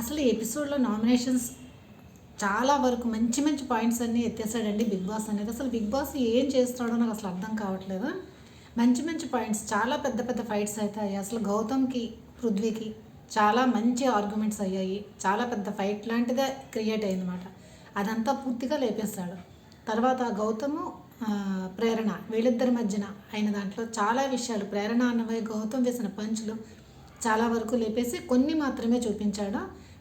అసలు ఈ ఎపిసోడ్లో నామినేషన్స్ చాలా వరకు మంచి మంచి పాయింట్స్ అన్నీ ఎత్తేసాడండి బిగ్ బాస్ అనేది. అసలు బిగ్ బాస్ ఏం చేస్తాడో నాకు అసలు అర్థం కావట్లేదు. మంచి మంచి పాయింట్స్ చాలా పెద్ద పెద్ద ఫైట్స్ అవుతాయి. అసలు గౌతమ్కి పృథ్వీకి చాలా మంచి ఆర్గ్యుమెంట్స్ అయ్యాయి. చాలా పెద్ద ఫైట్ లాంటిదే క్రియేట్ అయిందన్నమాట. అదంతా పూర్తిగా లేపేస్తాడు తర్వాత గౌతము ప్రేరణ వీళ్ళిద్దరి మధ్యన అయిన దాంట్లో చాలా విషయాలు ప్రేరణ అన్నవే గౌతమ్ వేసిన పంచులు చాలా వరకు లేపేసి కొన్ని మాత్రమే చూపించాడు.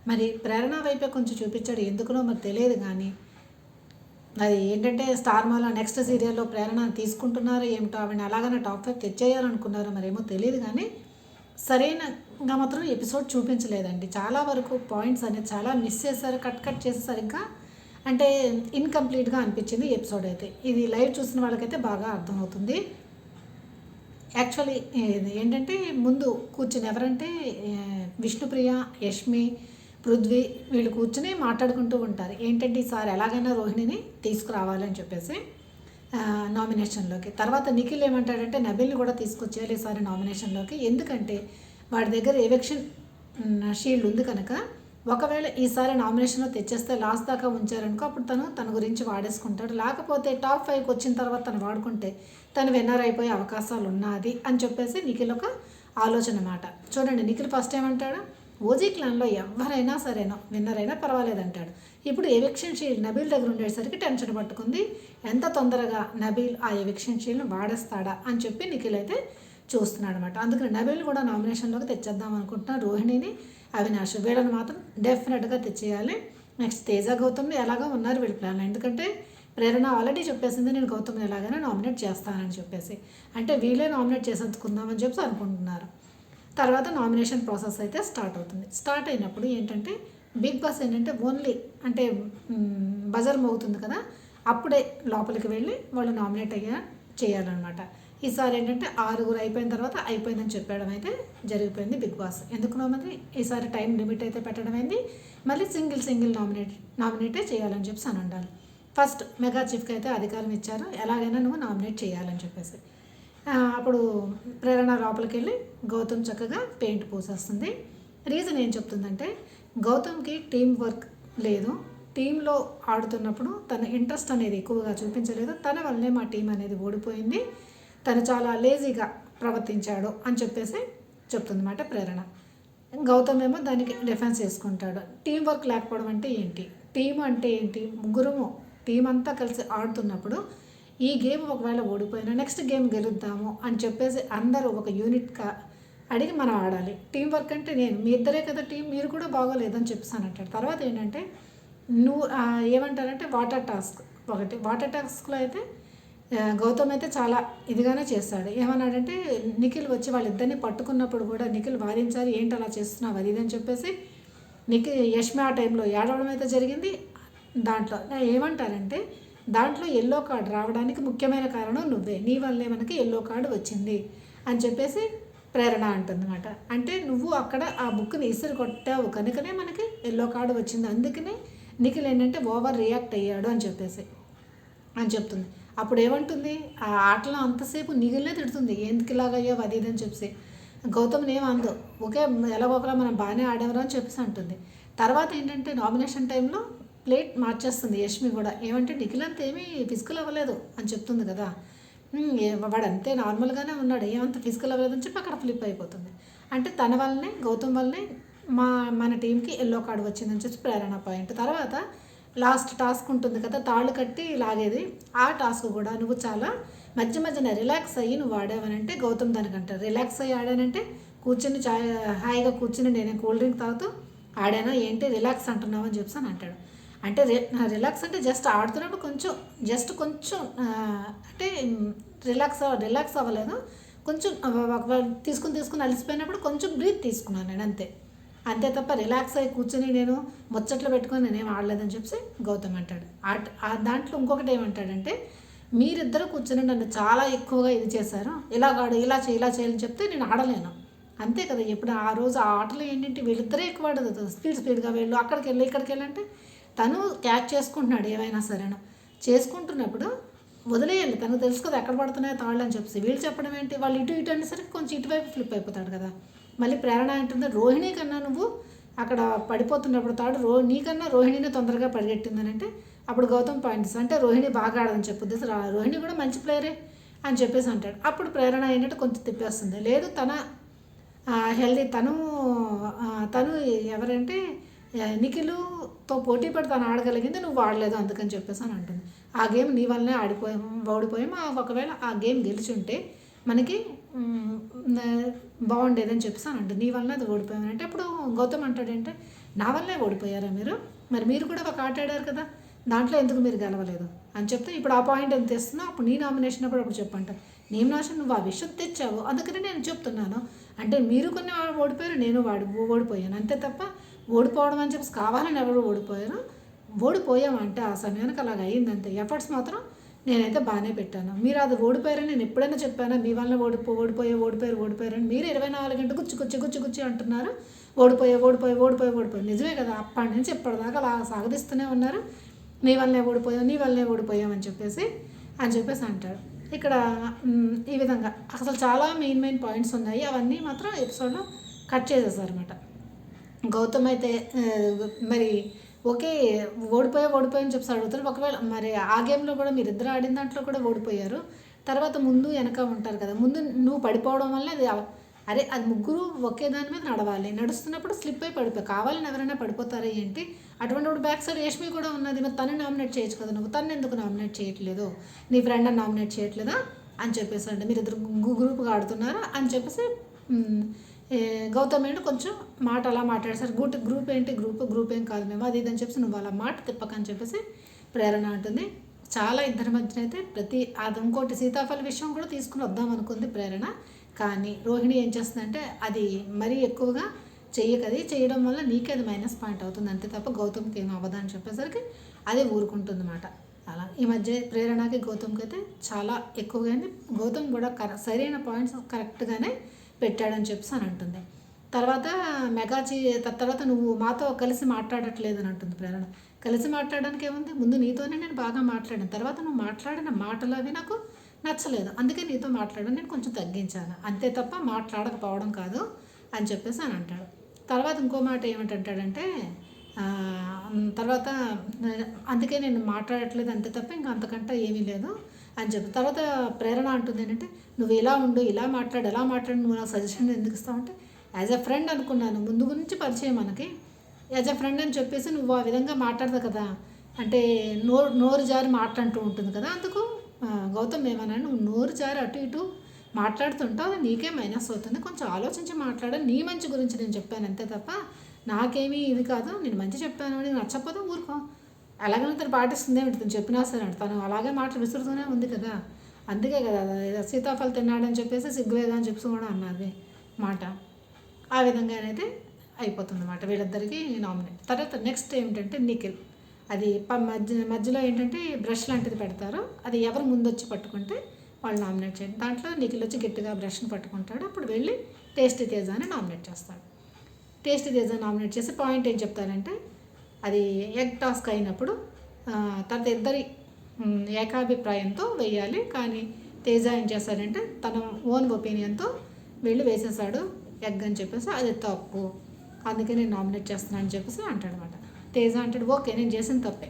మరి ప్రేరణ వైపే కొంచెం చూపించాడు. ఎందుకునో మరి తెలియదు కానీ అది ఏంటంటే స్టార్మాల నెక్స్ట్ సీరియల్లో ప్రేరణ తీసుకుంటున్నారో ఏమిటో ఆవిడ అలాగనే టాప్ ఫైవ్ తెచ్చేయాలనుకున్నారో మరేమో తెలియదు కానీ సరైనగా మాత్రం ఎపిసోడ్ చూపించలేదండి. చాలా వరకు పాయింట్స్ అనేది చాలా మిస్ చేశారు కట్ కట్ చేసేసరిగ్గా అంటే ఇన్కంప్లీట్గా అనిపించింది ఎపిసోడ్ అయితే. ఇది లైవ్ చూసిన వాళ్ళకైతే బాగా అర్థమవుతుంది. యాక్చువల్లీ ఏంటంటే ముందు కూర్చుని ఎవరంటే విష్ణుప్రియ యష్మి పృథ్వీ వీళ్ళు కూర్చుని మాట్లాడుకుంటూ ఉంటారు. ఏంటంటే ఈసారి ఎలాగైనా రోహిణిని తీసుకురావాలని చెప్పేసి నామినేషన్లోకి తర్వాత నిఖిల్ ఏమంటాడంటే నబిల్ని కూడా తీసుకొచ్చేయాలి ఈసారి నామినేషన్లోకి ఎందుకంటే వాడి దగ్గర ఎలక్షన్ షీల్డ్ ఉంది కనుక ఒకవేళ ఈసారి నామినేషన్లో తెచ్చేస్తే లాస్ట్ దాకా ఉంచారనుకో అప్పుడు తను తన గురించి వాడేసుకుంటాడు. లేకపోతే టాప్ ఫైవ్కి వచ్చిన తర్వాత తను వాడుకుంటే తను విన్నర్ అయిపోయే అవకాశాలు ఉన్నది అని చెప్పేసి నిఖిల్ ఒక ఆలోచన మాట. చూడండి నిఖిల్ ఫస్ట్ ఏమంటాడు? ఓజీ క్లాన్లో ఎవరైనా సరేనో? విన్నర్ అయినా పర్వాలేదు అంటాడు ఇప్పుడు ఎవిక్షన్ షీల్డ్ నబీల్ దగ్గర ఉండేసరికి టెన్షన్ పట్టుకుంది. ఎంత తొందరగా నబీల్ ఆ ఎవిక్షన్ షీల్డ్ని వాడేస్తాడా అని చెప్పి నిఖిల్ అయితే చూస్తున్నాడు అనమాట అందుకని నబీల్ కూడా నామినేషన్లోకి తెచ్చేద్దాం అనుకుంటున్నా రోహిణిని. అవినాష్ వీళ్ళని మాత్రం డెఫినెట్గా తెచ్చేయాలి. నెక్స్ట్ తేజ గౌతమ్ని ఎలాగో ఉన్నారు వీళ్ళ ప్లాన్ ఎందుకంటే ప్రేరణ ఆల్రెడీ చెప్పేసింది నేను గౌతమ్ని ఎలాగైనా నామినేట్ చేస్తానని చెప్పేసి. అంటే వీళ్ళే నామినేట్ చేసేందుకుందామని చెప్పి అనుకుంటున్నారు. తర్వాత నామినేషన్ ప్రాసెస్ అయితే స్టార్ట్ అవుతుంది. స్టార్ట్ అయినప్పుడు ఏంటంటే బిగ్ బాస్ ఏంటంటే ఓన్లీ అంటే బజర్ మోగుతుంది కదా అప్పుడే లోపలికి వెళ్ళి వాళ్ళు నామినేట్ అయ్యా చేయాలన్నమాట. ఈసారి ఏంటంటే ఆరుగురు అయిపోయిన తర్వాత అయిపోయిందని చెప్పడం అయితే జరిగిపోయింది బిగ్ బాస్. ఎందుకు మరి ఈసారి టైం లిమిట్ అయితే పెట్టడం అయింది మళ్ళీ సింగిల్ సింగిల్ నామినేట్ నామినేటే చేయాలని చెప్పి అని ఉండాలి. ఫస్ట్ మెగా చీఫ్కి అయితే అధికారం ఇచ్చారు. ఎలాగైనా నువ్వు నామినేట్ చేయాలని చెప్పేసి. అప్పుడు ప్రేరణ లోపలికి వెళ్ళి గౌతమ్ చక్కగా పెయింట్ పూసేస్తుంది. రీజన్ ఏం చెప్తుందంటే గౌతమ్కి టీం వర్క్ లేదు. టీంలో ఆడుతున్నప్పుడు తన ఇంట్రెస్ట్ అనేది ఎక్కువగా చూపించలేదు. తన వల్లనే మా టీం అనేది ఓడిపోయింది. తను చాలా లేజీగా ప్రవర్తించాడు అని చెప్పేసి చెప్తుందన్నమాట ప్రేరణ. గౌతమ్ ఏమో దానికి డిఫెన్స్ చేసుకుంటాడు టీం వర్క్ లేకపోవడం అంటే ఏంటి? టీం అంటే ఏంటి? ముగ్గురము టీం అంతా కలిసి ఆడుతున్నప్పుడు ఈ గేమ్ ఒకవేళ ఓడిపోయినా నెక్స్ట్ గేమ్ గెలుద్దాము అని చెప్పేసి అందరూ ఒక యూనిట్గా అడిగి మనం ఆడాలి. టీం వర్క్ అంటే నేను మీ ఇద్దరే కదా టీం మీరు కూడా బాగోలేదని చెప్పేసాను అంటాడు తర్వాత ఏంటంటే నువ్వు ఏమంటారంటే వాటర్ టాస్క్ ఒకటి. వాటర్ టాస్క్లో అయితే గౌతమ్ అయితే చాలా ఇదిగానే చేస్తాడు. ఏమన్నాడంటే నిఖిల్ వచ్చి వాళ్ళిద్దరిని పట్టుకున్నప్పుడు కూడా నిఖిల్ వాదించాలి ఏంటి అలా చేస్తున్నావు? అది ఇదని అని చెప్పేసి నిఖిల్ యష్మి ఆ టైంలో ఏడవడం అయితే జరిగింది. దాంట్లో ఏమంటారంటే దాంట్లో ఎల్లో కార్డు రావడానికి ముఖ్యమైన కారణం నువ్వే. నీ వల్లే మనకి ఎల్లో కార్డు వచ్చింది అని చెప్పేసి ప్రేరణ అంటుందన్నమాట. అంటే నువ్వు అక్కడ ఆ బుక్ని ఇసురు కొట్టావు కనుకనే మనకి ఎల్లో కార్డు వచ్చింది. అందుకనే నిఖిల్ ఏంటంటే ఓవర్ రియాక్ట్ అయ్యాడు అని చెప్పేసి అని చెప్తుంది. అప్పుడు ఏమంటుంది? ఆ ఆటలో అంతసేపు నిగిలే తిడుతుంది. ఎందుకు ఇలాగయ్యావు అది ఇది అని చెప్పేసి. గౌతమ్ని ఏం అందో ఓకే ఎలాగోకలా మనం బాగానే ఆడేవరా అని చెప్పేసి అంటుంది. తర్వాత ఏంటంటే నామినేషన్ టైంలో ప్లేట్ మార్చేస్తుంది యష్మి కూడా. ఏమంటే నిఖిల్ అంత ఏమీ ఫిజికల్ అవ్వలేదు అని చెప్తుంది కదా. వాడు అంతే నార్మల్గానే ఉన్నాడు. ఏమంత ఫిజికల్ అవ్వలేదని చెప్పి అక్కడ ఫ్లిప్ అయిపోతుంది. అంటే తన వల్లనే గౌతమ్ వల్లనే మా మన టీంకి ఎల్లో కార్డు వచ్చిందని చెప్పి ప్రేరణ పాయింట్ తర్వాత లాస్ట్ టాస్క్ ఉంటుంది కదా తాళ్ళు కట్టి లాగేది. ఆ టాస్క్ కూడా నువ్వు చాలా మధ్య మధ్యన రిలాక్స్ అయ్యి నువ్వు ఆడావనంటే గౌతమ్ దానికి అంటారు రిలాక్స్ అయ్యి ఆడానంటే కూర్చుని చాయ్ హాయిగా కూర్చుని నేను కూల్ డ్రింక్ తాగుతూ ఆడానా ఏంటి రిలాక్స్ అంటున్నావు అని చెప్పి అని అంటాడు. అంటే రిలాక్స్ అంటే జస్ట్ ఆడుతున్నప్పుడు కొంచెం జస్ట్ కొంచెం అంటే రిలాక్స్ రిలాక్స్ అవ్వలేదు. కొంచెం తీసుకుని తీసుకుని అలసిపోయినప్పుడు కొంచెం బ్రీత్ తీసుకున్నాను నేను అంతే. అంతే తప్ప రిలాక్స్ అయ్యి కూర్చొని నేను ముచ్చట్లు పెట్టుకొని నేనేం ఆడలేదని చెప్పి గౌతమ్ అంటాడు. ఆట ఆ దాంట్లో ఇంకొకటి ఏమంటాడంటే మీరిద్దరు కూర్చొని నన్ను చాలా ఎక్కువగా ఇది చేశారు. ఇలా ఆడు ఇలా చేయి ఇలా చేయాలని చెప్తే నేను ఆడలేను. అంతే కదా ఎప్పుడు ఆ రోజు ఆ ఆటలు ఏంటంటే వీళ్ళిద్దరే ఎక్కువ ఆడదు స్పీడ్ స్పీడ్గా వెళ్ళు అక్కడికి వెళ్ళి ఇక్కడికి వెళ్ళంటే తను క్యాచ్ చేసుకుంటున్నాడు ఏమైనా సరేనా. చేసుకుంటున్నప్పుడు వదిలేయండి తనకు తెలుసు కదా ఎక్కడ పడుతున్నాయో తాళ్ళు అని చెప్పి వీళ్ళు చెప్పడం ఏంటి? వాళ్ళు ఇటు ఇటు అనేసరికి కొంచెం ఇటువైపు ఫ్లిప్ అయిపోతాడు కదా. మళ్ళీ ప్రేరణ ఏంటంటే రోహిణి కన్నా నువ్వు అక్కడ పడిపోతున్నప్పుడు తాడు రో నీకన్నా రోహిణిని తొందరగా పరిగెట్టిందని అంటే అప్పుడు గౌతమ్ పాయింట్స్ అంటే రోహిణి బాగా ఆడదని చెప్పుద్ది. రోహిణి కూడా మంచి ప్లేయరే అని చెప్పేసి అంటాడు. అప్పుడు ప్రేరణ ఏంటంటే కొంచెం తిప్పేస్తుంది. లేదు తన హెల్దీ తను తను ఎవరంటే నిఖిలుతో పోటీ పడి తను ఆడగలిగింది నువ్వు ఆడలేదు అందుకని చెప్పేసి అని అంటుంది. ఆ గేమ్ నీ వల్లనే ఆడిపోయాం ఓడిపోయాము ఒకవేళ ఆ గేమ్ గెలిచి ఉంటే మనకి బాగుండేదని చెప్పేసి అని అంటుంది. నీ వల్ల అది ఓడిపోయాను అంటే అప్పుడు గౌతమ్ అంటాడంటే నా వల్లే ఓడిపోయారా మీరు? మరి మీరు కూడా ఒక ఆట ఆడారు కదా దాంట్లో ఎందుకు మీరు గెలవలేదు? అని చెప్తే ఇప్పుడు ఆ పాయింట్ ఎంత ఇస్తున్నా అప్పుడు నీ నామినేషన్ అప్పుడు అప్పుడు చెప్పంట. నీ నామినేషన్ నువ్వు ఆ విషయం తెచ్చావు అందుకని నేను చెప్తున్నాను. అంటే మీరు కొన్ని ఓడిపోయారు నేను వాడి ఓడిపోయాను. అంతే తప్ప ఓడిపోవడం అని చెప్పేసి కావాలని ఎవరు ఓడిపోయారు ఓడిపోయామంటే ఆ సమయానికి అలాగ అయ్యిందంతే. ఎఫర్ట్స్ మాత్రం నేనైతే బాగానే పెట్టాను. మీరు అది ఓడిపోయారని నేను ఎప్పుడైనా చెప్పానా? మీ వల్ల ఓడిపో ఓడిపోయే ఓడిపోయారు ఓడిపోయారని మీరు ఇరవై నాలుగు గంటలు గుచ్చి గుచ్చి గుచ్చి గుచ్చి అంటున్నారు. ఓడిపోయే ఓడిపోయి ఓడిపోయి ఓడిపోయి. నిజమే కదా అప్పటి నుంచి ఇప్పటిదాకా అలా సాగదిస్తూనే ఉన్నారు. నీ వల్లనే ఓడిపోయావు నీ వల్లనే ఓడిపోయావు అని చెప్పేసి అని చెప్పేసి అంటాడు ఇక్కడ ఈ విధంగా. అసలు చాలా మెయిన్ మెయిన్ పాయింట్స్ ఉన్నాయి. అవన్నీ మాత్రం ఎపిసోడ్లో కట్ చేసేసారు అనమాట గౌతమ్ అయితే మరి ఓకే ఓడిపోయా ఓడిపోయా అని చెప్పి అడుగుతారు. ఒకవేళ మరి ఆ గేమ్లో కూడా మీరు ఇద్దరు ఆడిన దాంట్లో కూడా ఓడిపోయారు. తర్వాత ముందు వెనక ఉంటారు కదా ముందు నువ్వు పడిపోవడం వల్ల అది అరే అది ముగ్గురు ఒకే దాని మీద నడవాలి. నడుస్తున్నప్పుడు స్లిప్ అయి పడిపోయి కావాలని ఎవరైనా పడిపోతారా ఏంటి? అటువంటి బ్యాక్ సైడ్ రేష్మి కూడా ఉన్నది మరి తను నామినేట్ చేయొచ్చు కదా నువ్వు తను ఎందుకు నామినేట్ చేయట్లేదు? నీ ఫ్రెండ్ నామినేట్ చేయట్లేదా? అని చెప్పేసి అంటే. మీరు ఇద్దరు గ్రూప్గా ఆడుతున్నారా? అని చెప్పేసి గౌతమ్ ఏంటి? కొంచెం మాట అలా మాట్లాడేసారు గ్రూప్ గ్రూప్ ఏంటి? గ్రూప్ గ్రూప్ ఏం కాదు మేము. అది ఇదని అని చెప్పేసి నువ్వు అలా మాట తిప్పకని చెప్పేసి ప్రేరణ అంటుంది. చాలా ఇద్దరి మధ్యన అయితే ప్రతి అది ఇంకోటి సీతాఫల విషయం కూడా తీసుకుని వద్దాం అనుకుంది ప్రేరణ. కానీ రోహిణి ఏం చేస్తుందంటే అది మరీ ఎక్కువగా చెయ్యకది చేయడం వల్ల నీకే అది మైనస్ పాయింట్ అవుతుంది. అంతే తప్ప గౌతమ్కి ఏం అవ్వదని చెప్పేసరికి అదే ఊరుకుంటుంది అనమాట అలా. ఈ మధ్య ప్రేరణకి గౌతమ్కి అయితే చాలా ఎక్కువగానే గౌతమ్ కూడా కర సరైన పాయింట్స్ కరెక్ట్గానే పెట్టాడని చెప్పేసి అని అంటుంది. తర్వాత మెగాచి తర్వాత నువ్వు మాతో కలిసి మాట్లాడట్లేదు అని అంటుంది ప్రేరణ. కలిసి మాట్లాడడానికి ఏముంది? ముందు నీతోనే నేను బాగా మాట్లాడాను. తర్వాత నువ్వు మాట్లాడిన మాటలు అవి నాకు నచ్చలేదు. అందుకే నీతో మాట్లాడడం నేను కొంచెం తగ్గించాను. అంతే తప్ప మాట్లాడకపోవడం కాదు అని చెప్పేసి అని అంటాడు. తర్వాత ఇంకో మాట ఏమంటాడంటే తర్వాత అందుకే నేను మాట్లాడట్లేదు అంతే తప్ప ఇంకా అంతకంటే ఏమీ లేదు. అని చెప్పి. తర్వాత ప్రేరణ అంటుంది ఏంటంటే నువ్వు ఇలా ఉండు ఇలా మాట్లాడు ఎలా మాట్లాడు నువ్వు నాకు సజెషన్ ఎందుకు ఇస్తావు? అంటే యాజ్ ఎ ఫ్రెండ్ అనుకున్నాను. ముందు గురించి పరిచయం మనకి. యాజ్ ఎ ఫ్రెండ్ అని చెప్పేసి నువ్వు ఆ విధంగా మాట్లాడదు కదా. అంటే నోరు నోరు జారి మాట్లాడుతూ ఉంటుంది కదా. అందుకు గౌతమ్ ఏమన్నా నువ్వు నోరు జారి అటు ఇటు మాట్లాడుతుంటావు అది నీకే మైనస్ అవుతుంది. కొంచెం ఆలోచించి మాట్లాడ. నీ మంచి గురించి నేను చెప్పాను అంతే తప్ప నాకేమీ ఇది కాదు. నేను మంచి చెప్పాను అని నచ్చకపోతే ఊరుకో. అలాగే తను పాటిస్తుంది ఏమిటి తను చెప్పినా సరే అంటే తను అలాగే మాటలు విసురుతూనే ఉంది కదా. అందుకే కదా సీతాఫలం తిన్నాడని చెప్పేసి సిగ్గువేదా అని చెప్పి కూడా అన్నది మాట. ఆ విధంగానైతే అయిపోతుంది అన్నమాట వీళ్ళిద్దరికి నామినేట్ తర్వాత నెక్స్ట్ ఏమిటంటే నిఖిల్. అది ప- మధ్య మధ్యలో ఏంటంటే బ్రష్ లాంటిది పెడతారు. అది ఎవరు ముందు వచ్చి పట్టుకుంటే వాళ్ళు నామినేట్ చేయండి. దాంట్లో నిఖిల్ వచ్చి గట్టిగా బ్రష్ని పట్టుకుంటాడు. అప్పుడు వెళ్ళి టేస్టీ తేజాని నామినేట్ చేస్తాడు. టేస్టీ తేజా నామినేట్ చేసి పాయింట్ ఏం చెప్తారంటే అది ఎగ్ టాస్క్ అయినప్పుడు తన తర్వాత ఇద్దరి ఏకాభిప్రాయంతో వేయాలి కానీ తేజ ఏం చేశాడంటే తన ఓన్ ఒపీనియన్తో వెళ్ళి వేసేసాడు ఎగ్ అని చెప్పేసి అది తప్పు. అందుకే నేను నామినేట్ చేస్తున్నాను అని చెప్పేసి అంటాడనమాట. తేజ అంటాడు ఓకే నేను చేసిన తప్పే.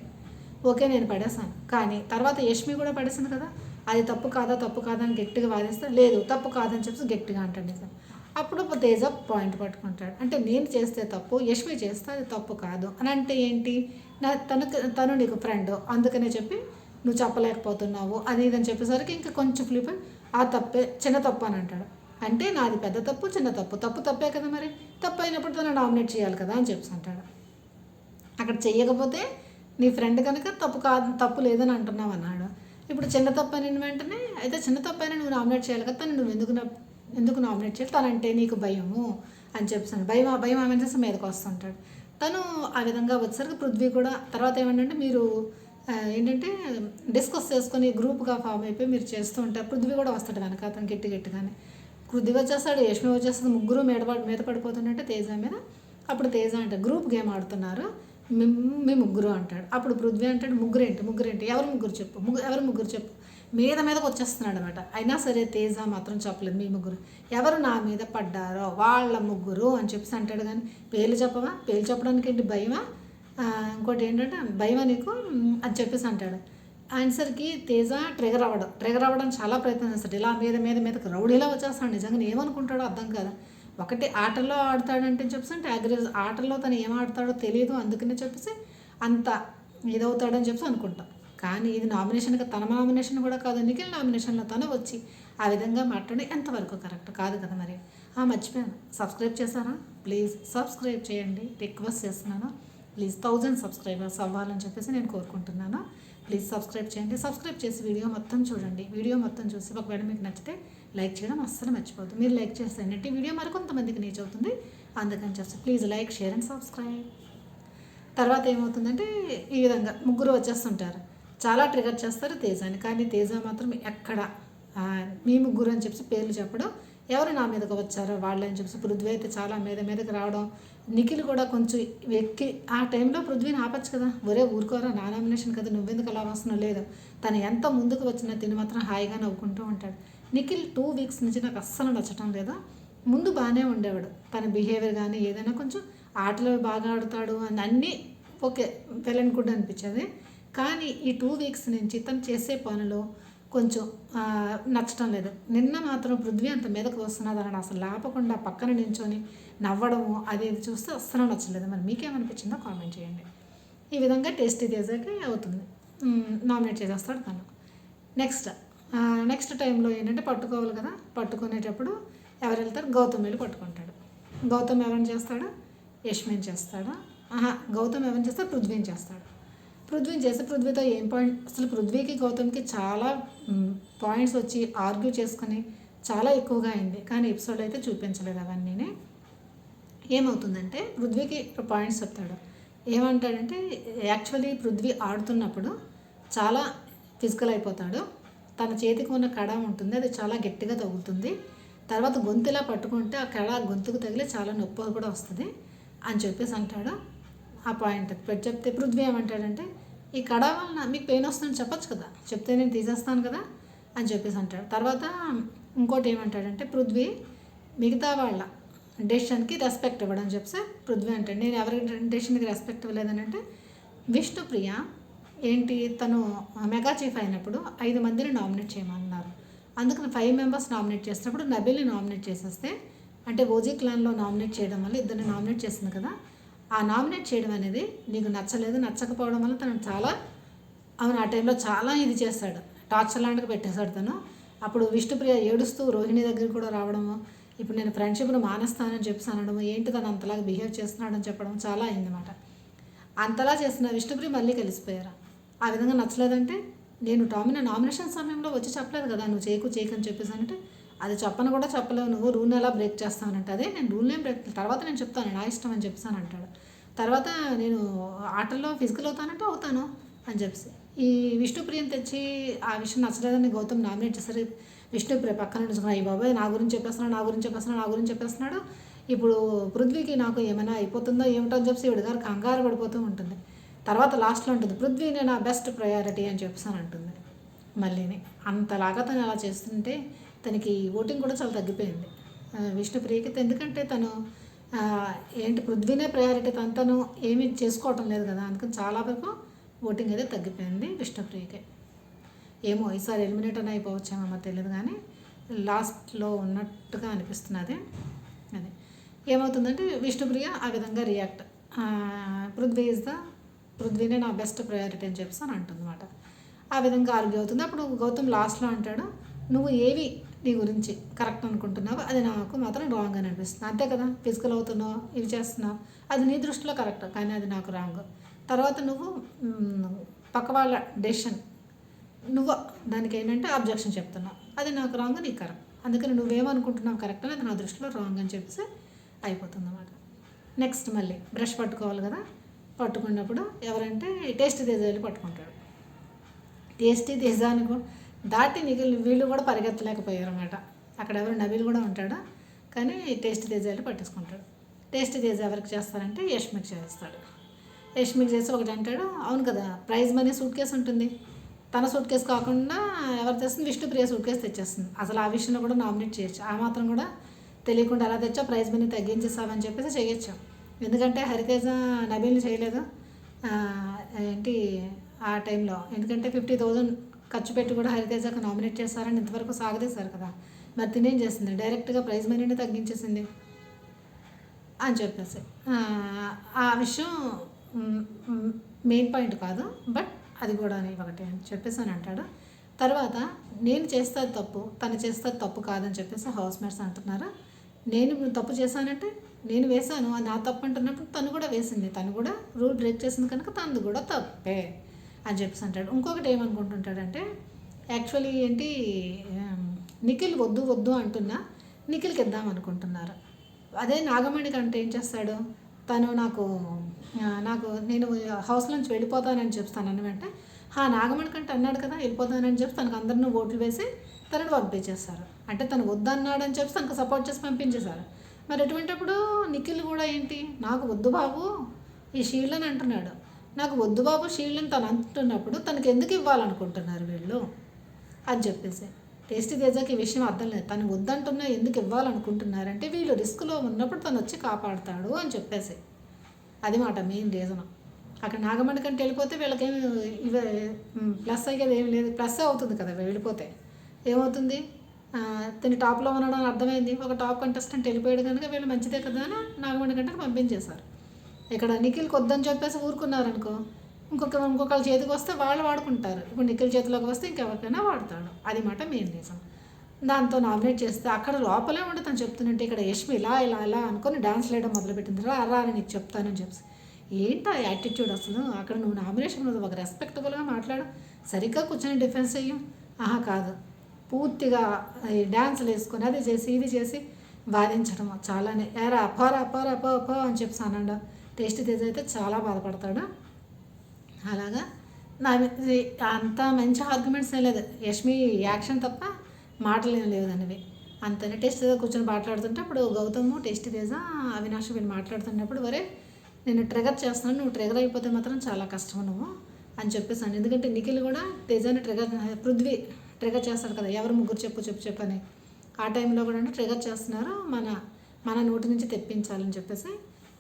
ఓకే నేను పడేసాను కానీ తర్వాత యష్మి కూడా పడేసింది కదా అది తప్పు కాదా తప్పు కాదా అని గట్టిగా వాదిస్తే లేదు తప్పు కాదని చెప్పేసి గట్టిగా అంటాడు నిజం. అప్పుడు తేజ పాయింట్ పట్టుకుంటాడు. అంటే నేను చేస్తే తప్పు యశ్వి చేస్తే అది తప్పు కాదు. అని అంటే ఏంటి? నా తనకు తను నీకు ఫ్రెండ్ అందుకనే చెప్పి నువ్వు చెప్పలేకపోతున్నావు. అది ఇదని అని చెప్పేసరికి ఇంకా కొంచెం ఫ్లిప్ ఆ తప్పే చిన్న తప్పు అని అంటాడు. అంటే నాది పెద్ద తప్పు చిన్న తప్పు. తప్పు తప్పే కదా మరి? తప్పు అయినప్పుడు తను నామినేట్ చేయాలి కదా అని చెప్పేసి అంటాడు. అక్కడ చెయ్యకపోతే నీ ఫ్రెండ్ కనుక తప్పు కాదు తప్పు లేదని అంటున్నావు అన్నాడు. ఇప్పుడు చిన్న తప్పు అని వెంటనే అయితే చిన్న తప్పు అయినా నువ్వు నామినేట్ చేయాలి కదా తను నువ్వు ఎందుకు ఎందుకు నామినేట్ చేయాలి? తనంటే నీకు భయము అని చెప్పాను భయం ఆ భయం ఆమె చేసి మీదకి వస్తుంటాడు. తను ఆ విధంగా వచ్చేసరికి పృథ్వీ కూడా తర్వాత ఏమంటే మీరు ఏంటంటే డిస్కస్ చేసుకొని గ్రూప్గా ఫామ్ అయిపోయి మీరు చేస్తూ ఉంటారు పృథ్వీ కూడా వస్తాడు కనుక అతను గట్టి గట్టిగానే. పృథ్వీ వచ్చేస్తాడు యష్మి వచ్చేస్తుంది ముగ్గురు మీద మీద పడిపోతుంటే తేజ మీద. అప్పుడు తేజ అంటే గ్రూప్ గేమ్ ఆడుతున్నారు మీ మీ ముగ్గురు అంటాడు. అప్పుడు పృథ్వీ అంటాడు ముగ్గురు ఏంటి ఎవరు ముగ్గురు చెప్పు ముగ్గురు ఎవరు ముగ్గురు చెప్పు. మీద మీదకి వచ్చేస్తున్నాడు అనమాట అయినా సరే తేజ మాత్రం చెప్పలేదు మీ ముగ్గురు ఎవరు నా మీద పడ్డారో వాళ్ళ ముగ్గురు అని చెప్పేసి అంటాడు. కానీ పేర్లు చెప్పవా? పేర్లు చెప్పడానికి ఏంటి భయమా? ఇంకోటి ఏంటంటే భయమా నీకు? అని చెప్పేసి అంటాడు. ఆన్సర్కి తేజ ట్రిగర్ అవ్వడం ట్రిగర్ అవ్వడం చాలా ప్రయత్నం చేస్తాడు. ఇలా మీద మీద మీదకి రౌడీలా వచ్చేస్తాడు. నిజంగా ఏమనుకుంటాడో అర్థం కాదు. ఒకటి ఆటల్లో ఆడతాడంటే చెప్పేసి అంటే అగ్రెస్ ఆటల్లో తను ఏం ఆడతాడో తెలియదు అందుకనే చెప్పేసి అంత ఇదవుతాడని చెప్పేసి అనుకుంటాం. కానీ ఇది నామినేషన్గా తన నామినేషన్ కూడా కాదు నిఖిల్ నామినేషన్లో తను వచ్చి ఆ విధంగా మాట్లాడి ఎంతవరకు కరెక్ట్ కాదు కదా మరి. ఆ మర్చిపోయాను. సబ్స్క్రైబ్ చేశారా? ప్లీజ్ సబ్స్క్రైబ్ చేయండి. రిక్వెస్ట్ చేస్తున్నాను. ప్లీజ్ థౌజండ్ సబ్స్క్రైబర్స్ అవ్వాలని చెప్పేసి నేను కోరుకుంటున్నాను. ప్లీజ్ సబ్స్క్రైబ్ చేయండి. సబ్స్క్రైబ్ చేసి వీడియో మొత్తం చూడండి. వీడియో మొత్తం చూసి ఒకవేళ మీకు నచ్చితే లైక్ చేయడం అస్సలు మర్చిపోద్దు మీరు లైక్ చేస్తే వీడియో మరికొంతమందికి రీచ్ అవుతుంది. అందుకని చెప్పి please like share and subscribe తర్వాత ఏమవుతుందంటే ఈ విధంగా ముగ్గురు వచ్చేస్తుంటారు. చాలా ట్రిగర్ చేస్తారు తేజాని. కానీ తేజ మాత్రం ఎక్కడ? మీ ముగ్గురు అని చెప్పి పేర్లు చెప్పడం ఎవరు నా మీదకి వచ్చారో వాళ్ళని చెప్పి పృథ్వీ అయితే చాలా మీద మీదకి రావడం నిఖిల్ కూడా కొంచెం ఎక్కి ఆ టైంలో పృథ్వీని ఆపచ్చు కదా. ఒరే ఊరుకోరా నా నామినేషన్ కదా నువ్వెందుకు అలా వస్తున్నావు? లేదు. తను ఎంత ముందుకు వచ్చినా తిని మాత్రం హాయిగా నవ్వుకుంటూ ఉంటాడు. నిఖిల్ టూ వీక్స్ నుంచి నాకు అస్సలు నచ్చటం లేదు. ముందు బాగానే ఉండేవాడు. తన బిహేవియర్ కానీ ఏదైనా కొంచెం ఆటలు బాగా ఆడతాడు అని అన్నీ ఓకే వెల్ గుడ్ అనిపించేది. కానీ ఈ టూ వీక్స్ నుంచి తను చేసే పనులు కొంచెం నచ్చటం లేదు. నిన్న మాత్రం పృథ్వీ అంత మీదకు వస్తున్నదని అసలు ఆపకుండా పక్కన నించొని నవ్వడము అది ఇది చూస్తే అస్సలు నచ్చలేదు. మరి మీకేమనిపించిందో కామెంట్ చేయండి. ఈ విధంగా టేస్టీ తేజాకి అవుతుంది. నామినేట్ చేసేస్తాడు తను. నెక్స్ట్ నెక్స్ట్ టైంలో ఏంటంటే పట్టుకోవాలి కదా పట్టుకునేటప్పుడు ఎవరు వెళ్తారు? గౌతమ్ వెళ్ళి పట్టుకుంటాడు. గౌతమ్ ఎవరిని చేస్తాడు? యష్మిన్ చేస్తాడు? ఆహా గౌతమ్ ఎవరిని చేస్తాడు? పృథ్వీని చేస్తాడు. పృథ్వీని చేస్తే పృథ్వీతో ఏం పాయింట్ అసలు పృథ్వీకి గౌతమ్కి చాలా పాయింట్స్ వచ్చి ఆర్గ్యూ చేసుకొని చాలా ఎక్కువగా అయింది. కానీ ఎపిసోడ్ అయితే చూపించలేదు అవన్నీ ఏమవుతుందంటే పృథ్వీకి పాయింట్స్ చెప్తాడు. ఏమంటాడంటే యాక్చువల్లీ పృథ్వీ ఆడుతున్నప్పుడు చాలా ఫిజికల్ అయిపోతాడు. తన చేతికి ఉన్న కడ ఉంటుంది అది చాలా గట్టిగా తగులుతుంది. తర్వాత గొంతులా పట్టుకుంటే ఆ కడ గొంతుకు తగిలి చాలా నొప్పి కూడా వస్తుంది అని చెప్పేసి అంటాడు. ఆ పాయింట్ పెట్టి చెప్తే పృథ్వీ ఏమంటాడంటే ఈ కడ వలన మీకు పెయిన్ వస్తుందని చెప్పొచ్చు కదా. చెప్తే నేను తీసేస్తాను కదా అని చెప్పేసి అంటాడు. తర్వాత ఇంకోటి ఏమంటాడంటే పృథ్వీ మిగతా వాళ్ళ డెసిషన్కి రెస్పెక్ట్ ఇవ్వడం చెప్పి పృథ్వీ అంటాడు. నేను ఎవరి డెసిషన్కి రెస్పెక్ట్ ఇవ్వలేదని అంటే విష్ణుప్రియ ఏంటి? తను మెగా చీఫ్ అయినప్పుడు ఐదు మందిని నామినేట్ చేయమన్నారు. అందుకని ఫైవ్ మెంబర్స్ నామినేట్ చేసినప్పుడు నబీల్ని నామినేట్ చేసేస్తే అంటే ఓజీ క్లాన్లో నామినేట్ చేయడం వల్ల ఇద్దరిని నామినేట్ చేసింది కదా ఆ నామినేట్ చేయడం అనేది నీకు నచ్చలేదు నచ్చకపోవడం వల్ల తను చాలా అవును ఆ టైంలో చాలా ఇది చేస్తాడు. టార్చర్ లాంటికి పెట్టేశాడు తను. అప్పుడు విష్ణుప్రియ ఏడుస్తూ రోహిణి దగ్గర కూడా రావడము ఇప్పుడు నేను ఫ్రెండ్షిప్ను మానేస్తానని చెప్పి అనడము ఏంటి తను అంతలాగా బిహేవ్ చేస్తున్నాడని చెప్పడం చాలా అయిందన్నమాట. అంతలా చేసిన విష్ణుప్రియ మళ్ళీ కలిసిపోయారు. ఆ విధంగా నచ్చలేదంటే నేను టామిన నామినేషన్ సమయంలో వచ్చి చెప్పలేదు కదా నువ్వు చేయకు చేయకు అని చెప్పేసి అంటే అది చెప్పను కూడా చెప్పలేవు నువ్వు రూల్ ఎలా బ్రేక్ చేస్తానంటే అదే నేను రూల్ ఏం బ్రేక్ తర్వాత నేను చెప్తాను నా ఇష్టం అని చెప్పేసాను అంటాడు. తర్వాత నేను ఆటల్లో ఫిజికల్ అవుతానంటే అవుతాను అని చెప్పేసి. ఈ విష్ణుప్రియని తెచ్చి ఆ విషయం నచ్చలేదని గౌతమ్ నామినేట్ చేశారు. విష్ణుప్రియ పక్కన నుంచుకుని ఈ బాబాయ్ నా గురించి చెప్పేస్తున్నాడు నా గురించి చెప్పేస్తున్నాడు నా గురించి చెప్పేస్తున్నాడు. ఇప్పుడు పృథ్వీకి నాకు ఏమైనా అయిపోతుందో ఏమిటో అని చెప్పి ఈవిడ గారు కంగారు పడిపోతూ ఉంటుంది. తర్వాత లాస్ట్లో ఉంటుంది పృథ్వీనే నా బెస్ట్ ప్రయారిటీ అని చెప్పేసి అంటుంది. మళ్ళీని అంతలాగా తను అలా చేస్తుంటే తనకి ఓటింగ్ కూడా చాలా తగ్గిపోయింది. విష్ణుప్రియకి ఎందుకంటే తను ఏంటి పృథ్వీనే ప్రయారిటీ తను తను ఏమీ చేసుకోవటం లేదు కదా అందుకని చాలా వరకు ఓటింగ్ అయితే తగ్గిపోయింది విష్ణుప్రియకే ఏమో ఈసారి ఎలిమినేట్ అని అయిపోవచ్చేమో తెలియదు కానీ లాస్ట్లో ఉన్నట్టుగా అనిపిస్తున్నది అది. ఏమవుతుందంటే విష్ణుప్రియ ఆ విధంగా రియాక్ట్ పృథ్వీ ఇస్ ద పృథ్వీనే నా బెస్ట్ ప్రయారిటీ అని చెప్పేసి అని అంటుందన్నమాట. ఆ విధంగా ఆర్గ్యూ అవుతుంది. అప్పుడు గౌతమ్ లాస్ట్లో అంటాడు నువ్వు ఏవి నీ గురించి కరెక్ట్ అనుకుంటున్నావు? అది నాకు మాత్రం రాంగ్ అని అనిపిస్తుంది. అంతే కదా? ఫిజికల్ అవుతున్నావు? ఇవి చేస్తున్నావు? అది నీ దృష్టిలో కరెక్ట్ కానీ అది నాకు రాంగ్ తర్వాత నువ్వు పక్క వాళ్ళ డెసిషన్ నువ్వు దానికి ఏంటంటే అబ్జెక్షన్ చెప్తున్నావు. అది నాకు రాంగ్ నీకు కరెక్ట్ అందుకని నువ్వేమనుకుంటున్నావు కరెక్ట్ అని అది నా దృష్టిలో రాంగ్ అని చెప్పేసి అయిపోతుంది అన్నమాట నెక్స్ట్ మళ్ళీ బ్రష్ పట్టుకోవాలి కదా? పట్టుకున్నప్పుడు ఎవరంటే టేస్ట్ తేజ పట్టుకుంటాడు. టేస్టీ తేజాని కూడా దాటి మిగిలిన వీళ్ళు కూడా పరిగెత్తలేకపోయారు అనమాట అక్కడ ఎవరు నబీల్ కూడా ఉంటాడు? కానీ టేస్ట్ తేజ పట్టేసుకుంటాడు టేస్ట్ తేజ ఎవరికి చేస్తారంటే యష్మికి చేస్తాడు. యష్మికి చేసి ఒకటి అంటాడు అవును కదా ప్రైజ్ మనీ సూట్ కేసు ఉంటుంది. తన సూట్ కేసు కాకుండా ఎవరు తెస్తుంది? విష్ణుప్రియ సూట్ కేసు తెచ్చేస్తుంది. అసలు ఆ విషయంలో కూడా నామినేట్ చేయొచ్చు. ఆ మాత్రం కూడా తెలియకుండా అలా తెచ్చా? ప్రైజ్ మనీ తగ్గించేసావని చెప్పేసి చేయొచ్చు. ఎందుకంటే హరితేజ నబీల్ని చేయలేదు. ఏంటి ఆ టైంలో. ఎందుకంటే ఫిఫ్టీ థౌజండ్ ఖర్చు పెట్టి కూడా హరితేజకు నామినేట్ చేస్తారని ఇంతవరకు సాగదీశారు కదా. మరి తినేం చేసింది డైరెక్ట్గా ప్రైజ్ మనీని తగ్గించేసింది. అని చెప్పేసి. ఆ, విషయం మెయిన్ పాయింట్ కాదు బట్ అది కూడా అని ఒకటి అని చెప్పేసి అని అంటాడు. తర్వాత నేను చేస్తే తప్పు తను చేస్తుంది తప్పు కాదని చెప్పేసి హౌస్ మేట్స్ అంటున్నారు. నేను తప్పు చేశానంటే నేను వేశాను నా తప్పు అంటున్నప్పుడు తను కూడా వేసింది. తను కూడా రూల్ బ్రేక్ చేసింది కనుక తనది కూడా తప్పే. అని చెప్పేసి అంటాడు. ఇంకొకటి ఏమనుకుంటుంటాడంటే యాక్చువల్లీ ఏంటి నిఖిల్ వద్దు వద్దు అంటున్నా నిఖిల్కి ఇద్దాం అనుకుంటున్నారు. అదే నాగమణి కంటే ఏం చేస్తాడు? తను నాకు నాకు నేను హౌస్ నుంచి వెళ్ళిపోతానని చెప్తాను అంటే హా నాగమణి కంటే అన్నాడు కదా వెళ్ళిపోతానని చెప్పి తనకు అందరిని ఓట్లు వేసి తనని పంపించేస్తారు. అంటే తను వద్దన్నాడని చెప్పి తనకు సపోర్ట్ చేసి పంపించేశారు. మరి అటువంటిప్పుడు నిఖిల్ కూడా ఏంటి నాకు వద్దు బాబు ఈ షీల్డ్ అని అంటున్నాడు. నాకు వద్దు బాబు షీల్డ్ని తను అంటున్నప్పుడు తనకి ఎందుకు ఇవ్వాలనుకుంటున్నారు వీళ్ళు? అని చెప్పేసి. టేస్టీ తేజాకి ఈ విషయం అర్థం లేదు. తను వద్దంటున్నా ఎందుకు ఇవ్వాలనుకుంటున్నారంటే వీళ్ళు రిస్క్లో ఉన్నప్పుడు తను వచ్చి కాపాడుతాడు అని చెప్పేసి. అది మాట మెయిన్ రీజన్. అక్కడ నాగమణి కంటే వెళ్ళిపోతే వీళ్ళకేమి ఇవే ప్లస్ అయ్యేది ఏం లేదు. ప్లస్ అవుతుంది కదా వెళ్ళిపోతే. ఏమవుతుంది? ఆ, తిని టాప్లో ఉండడం అర్థమైంది. ఒక టాప్ కంటెస్టెంట్ వెళ్ళిపోయాడు కనుక వీళ్ళు మంచిదే కదా అని నాగమణి కంటే పంపించేశారు. ఇక్కడ నిఖిల్కి వద్దని చెప్పేసి ఊరుకున్నారనుకో ఇంకొక ఇంకొకళ్ళ చేతికి వస్తే వాళ్ళు వాడుకుంటారు. ఇప్పుడు నిఖిల్ చేతిలోకి వస్తే ఇంకెవరికైనా వాడతాడు. అది మాట మెయిన్ రీజన్. దాంతో నామినేట్ చేస్తే అక్కడ లోపలే ఉండి తను చెప్తుంటే ఇక్కడ యష్మి ఇలా ఇలా ఇలా అనుకొని డాన్స్ వేయడం మొదలుపెట్టింది రా రా నీకు చెప్తానని చెప్పి ఏంటి ఆ యాటిట్యూడ్ అసలు? అక్కడ నువ్వు నామినేషన్ మీద ఒక రెస్పెక్టబుల్గా మాట్లాడు. సరిగ్గా కూర్చొని డిఫెన్స్ చెయ్యం. ఆహా కాదు. పూర్తిగా డ్యాన్సులు వేసుకొని అది చేసి ఇది చేసి వాదించడం చాలానే. ఎరా అప్పారా అప్పారా అప్ప అప్ప అని చెప్పి అనండా టేస్ట్ తేజ్ అయితే చాలా బాధపడతాడు. అలాగా నా అంత మంచి ఆర్గ్యుమెంట్స్ ఏం లేదు. యష్మి యాక్షన్ తప్ప మాటలు ఏం లేవు దానివి. అంతనే టేస్ట్ కూర్చొని మాట్లాడుతుంటే అప్పుడు గౌతము టేస్ట్ తేజ అవినాష్ వీళ్ళు మాట్లాడుతున్నప్పుడు వరే నేను ట్రిగర్ చేస్తున్నాను నువ్వు ట్రిగర్ అయిపోతే మాత్రం చాలా కష్టం నువ్వు అని చెప్పేసాను. ఎందుకంటే నిఖిల్ కూడా తేజాని ట్రిగర్ పృథ్వీ ట్రిగర్ చేస్తాడు కదా ఎవరు ముగ్గురు చెప్పు చెప్పు చెప్పని ఆ టైంలో కూడా ట్రిగర్ చేస్తున్నారు మన మన నోటి నుంచి తెప్పించాలని చెప్పేసి.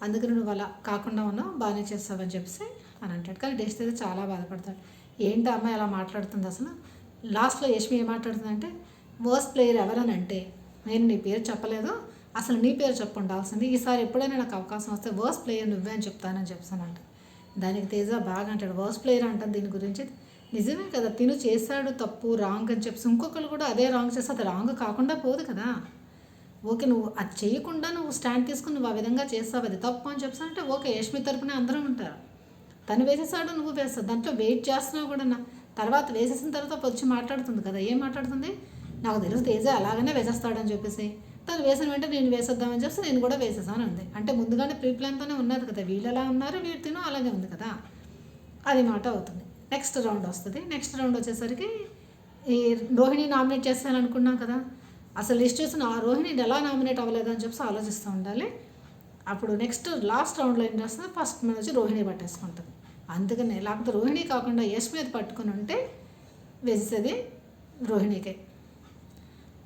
అందుకని నువ్వు అలా కాకుండా ఉన్నావు బాగానే చేస్తావని చెప్పేసి అని అంటాడు. కానీ డెస్ట్ అయితే చాలా బాధపడతాడు. ఏంటి అమ్మాయి అలా మాట్లాడుతుంది అసలు? లాస్ట్లో యష్మి ఏం మాట్లాడుతుందంటే వర్స్ట్ ప్లేయర్ ఎవరని అంటే నేను నీ పేరు చెప్పలేదు. అసలు నీ పేరు చెప్పు ఉండాల్సింది ఈసారి ఎప్పుడైనా నాకు అవకాశం వస్తే వర్స్ట్ ప్లేయర్ నువ్వే అని చెప్తానని చెప్తానంట దానికి తేజ బాగా అంటాడు. వర్స్ట్ ప్లేయర్ అంటాను దీని గురించి? నిజమే కదా తిను చేశాడు తప్పు రాంగ్ అని చెప్పి ఇంకొకరు కూడా అదే రాంగ్ చేస్తే అది రాంగ్ కాకుండా పోదు కదా. ఓకే నువ్వు అది చేయకుండా నువ్వు స్టాండ్ తీసుకుని నువ్వు ఆ విధంగా చేస్తావు అది తప్పు అని చెప్పానంటే ఓకే యష్మి తరపున అందరం ఉంటారు. తను వేసేసాడు నువ్వు వేస్తావు. దాంట్లో వెయిట్ చేస్తున్నావు కూడా నా తర్వాత వేసేసిన తర్వాత వచ్చి మాట్లాడుతుంది కదా ఏం మాట్లాడుతుంది? నాకు తెలుసు తేజ అలాగనే వేసేస్తాడని చెప్పేసి. తను వేసిన వెంటనే నేను వేసేద్దామని చెప్పి నేను కూడా వేసేసాను అంది అంటే ముందుగానే ప్రీ ప్లాన్తోనే ఉన్నది కదా వీళ్ళు ఎలా ఉన్నారు వీడు తిను అలాగే ఉంది కదా. అది మాట అవుతుంది. నెక్స్ట్ రౌండ్ వస్తుంది. నెక్స్ట్ రౌండ్ వచ్చేసరికి ఈ రోహిణి నామినేట్ చేస్తాను అనుకున్నాం కదా అసలు లిస్ట్ చేసిన ఆ రోహిణి ఎలా నామినేట్ అవ్వలేదు అని చెప్పి ఆలోచిస్తూ ఉండాలి. అప్పుడు నెక్స్ట్ లాస్ట్ రౌండ్లో ఏం చేస్తుంది? ఫస్ట్ మీద వచ్చి రోహిణి పట్టేసుకుంటుంది. అందుకనే లేకపోతే రోహిణి కాకుండా యశ్ మీద పట్టుకుని ఉంటే వేసేది రోహిణికే.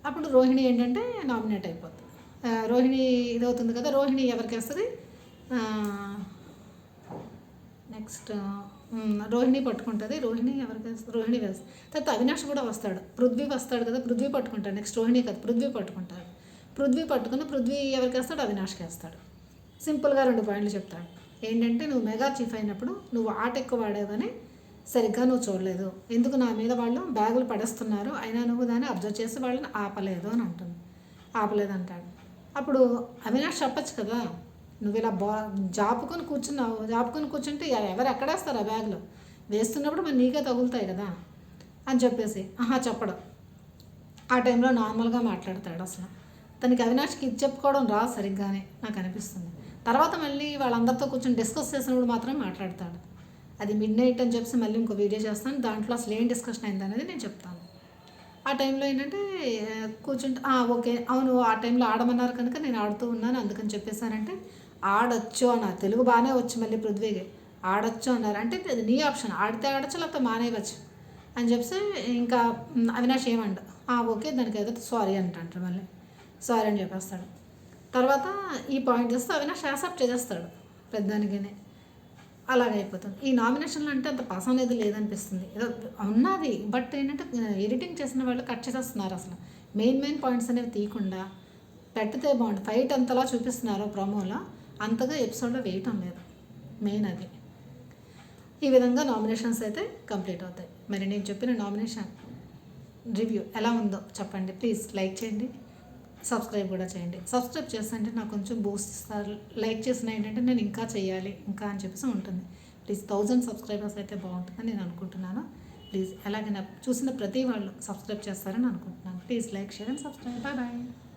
అప్పుడు రోహిణి ఏంటంటే నామినేట్ అయిపోతుంది రోహిణి ఇదవుతుంది కదా రోహిణి ఎవరికి వస్తుంది? నెక్స్ట్ రోహిణి పట్టుకుంటుంది. రోహిణి ఎవరికి రోహిణి వేస్తుంది తర్వాత అవినాష్ కూడా వస్తాడు. పృథ్వీ వస్తాడు కదా పృథ్వీ పట్టుకుంటాడు. నెక్స్ట్ రోహిణి కదా పృథ్వీ పట్టుకుంటాడు. పృథ్వీ పట్టుకుని పృథ్వీ ఎవరికి వేస్తాడు? అవినాష్కి వేస్తాడు. సింపుల్గా రెండు పాయింట్లు చెప్తాడు. ఏంటంటే నువ్వు మెగా చీఫ్ అయినప్పుడు నువ్వు ఆట ఎక్కువ వాడేవని సరిగ్గా నువ్వు చూడలేదు. ఎందుకు నా మీద వాళ్ళు బ్యాగులు పడేస్తున్నారు? అయినా నువ్వు దాన్ని అబ్జర్వ్ చేసి వాళ్ళని ఆపలేదు అని అంటుంది. ఆపలేదు అంటాడు అప్పుడు అవినాష్ చెప్పచ్చు కదా? నువ్వు ఇలా బా జాపుకొని కూర్చున్నావు. జాపుకొని కూర్చుంటే ఎవరు ఎక్కడేస్తారు ఆ బ్యాగ్లో? వేస్తున్నప్పుడు మరి నీకే తగులుతాయి కదా? అని చెప్పేసి ఆహా చెప్పడం. ఆ టైంలో నార్మల్గా మాట్లాడతాడు అసలు. తనకి అవినాష్కి ఇది చెప్పుకోవడం రా సరిగ్గానే నాకు అనిపిస్తుంది. తర్వాత మళ్ళీ వాళ్ళందరితో కూర్చొని డిస్కస్ చేసినప్పుడు మాత్రం మాట్లాడతాడు. అది మిడ్ నైట్ అని చెప్పేసి మళ్ళీ ఇంకో వీడియో చేస్తాను. దాంట్లో అసలు ఏం డిస్కషన్ అయింది అనేది నేను చెప్తాను. ఆ టైంలో ఏంటంటే కూర్చుంటే ఓకే అవును ఆ టైంలో ఆడమన్నారు కనుక నేను ఆడుతూ ఉన్నాను అందుకని చెప్పేసానంటే ఆడొచ్చు అన్నారు. తెలుగు బాగానే వచ్చు మళ్ళీ పృథ్వీకి. ఆడొచ్చు అన్నారు. అంటే అది నీ ఆప్షన్. ఆడితే ఆడచ్చు లేకపోతే మానేయవచ్చు అని చెప్పేసి ఇంకా అవినాష్ ఏమండు. "ఆ, ఓకే దానికి ఏదో సారీ అంటాడు మళ్ళీ. సారీ అని చెప్పేస్తాడు. తర్వాత ఈ పాయింట్ చేస్తే అవినాష్ యాక్సెప్ట్ చేసేస్తాడు పెద్దానికినే. అలాగైపోతుంది ఈ నామినేషన్లు అంటే అంత పాస్ అనేది లేదనిపిస్తుంది. ఏదో ఉన్నది. బట్ ఏంటంటే ఎడిటింగ్ చేసిన వాళ్ళు కట్ చేసేస్తున్నారు అసలు. మెయిన్ మెయిన్ పాయింట్స్ అనేవి తీయకుండా పెట్టితే బాగుంటుంది ఫైట్ అంతలా చూపిస్తున్నారు ప్రమోలో. అంతగా ఎపిసోడ్లో వేయటం లేదు. మెయిన్ అది. ఈ విధంగా నామినేషన్స్ అయితే కంప్లీట్ అవుతాయి. మరి నేను చెప్పిన నామినేషన్ రివ్యూ ఎలా ఉందో చెప్పండి. ప్లీజ్ లైక్ చేయండి. సబ్స్క్రైబ్ కూడా చేయండి. సబ్స్క్రైబ్ చేస్తుంటే నాకు కొంచెం బూస్ట్ ఇస్తారు. లైక్ చేసిన ఏంటంటే నేను ఇంకా చేయాలి ఇంకా అని చెప్పేసి ఉంటుంది. ప్లీజ్ థౌజండ్ సబ్స్క్రైబర్స్ అయితే బాగుంటుందని నేను అనుకుంటున్నాను. ప్లీజ్ అలాగే నా చూసిన ప్రతి వాళ్ళు సబ్స్క్రైబ్ చేస్తారని అనుకుంటున్నాను. Please like share and subscribe. Bye bye.